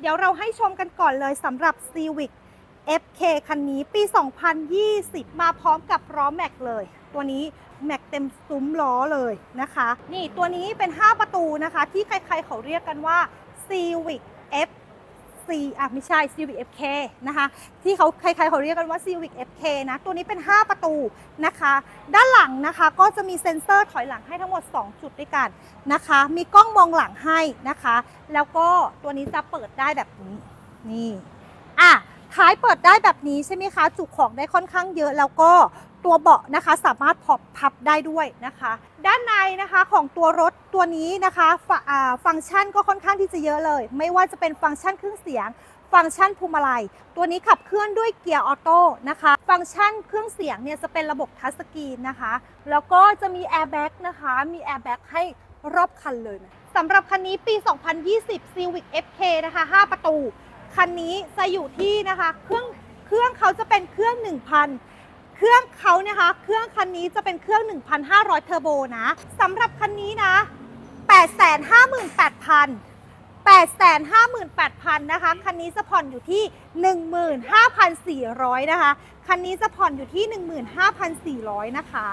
เดี๋ยวเราให้ชมกันก่อนเลยสำหรับ Civic FK คันนี้ปี 2020 มาพร้อมกับล้อแม็กเลย ตัวนี้แม็กเต็มซุ้มล้อเลยนะคะ นี่ตัวนี้เป็น 5 ประตูนะคะ ที่ใครๆเขาเรียกกันว่า Civic F C อะไม่ใช่ Civic FK นะคะ ที่เขาใครๆเขาเรียกกันว่า Civic FK นะ ตัวนี้เป็น 5 ประตูนะคะ ด้านหลังนะคะก็จะมีเซ็นเซอร์ถอยหลังให้ทั้งหมด 2 จุดด้วยกันนะคะ มีกล้องมองหลังให้นะคะ แล้วก็ตัวนี้จะเปิดได้แบบนี้ นี่ อะ ท้ายเปิดได้แบบนี้ใช่ไหมคะ จุของได้ค่อนข้างเยอะแล้วก็ตัวเบาะนะคะสามารถพอบพับได้ด้วยนะคะ ด้านในนะคะของตัวรถตัวนี้นะคะฟฟังก์ชันก็ค่อนข้างที่จะเยอะเลย ไม่ว่าจะเป็นฟังก์ชันเครื่องเสียง ฟังก์ชันพวงมาลัยตัวนี้ขับเคลื่อนด้วยเกียร์ออโต้นะคะ ฟังก์ชันเครื่องเสียงเนี่ยจะเป็นระบบทัชสกรีนนะคะ แล้วก็จะมีแอร์แบ็กนะคะมีแอร์แบ็กให้รอบคันเลยนะสำหรับคันนี้ปี 2020 Civic FK นะคะ 5 ประตู คันนี้จะอยู่ที่นะคะเครื่องเครื่องเขาจะเป็นเครื่อง 1,000 เครื่องเขานะคะ เครื่องคันนี้จะเป็นเครื่อง 1,500 เทอร์โบนะสำหรับคันนี้นะ 858,000 858,000นะคะ คันนี้จะผ่อนอยู่ที่ 15,400นะคะ คันนี้จะผ่อนอยู่ที่ 15,400 นะคะ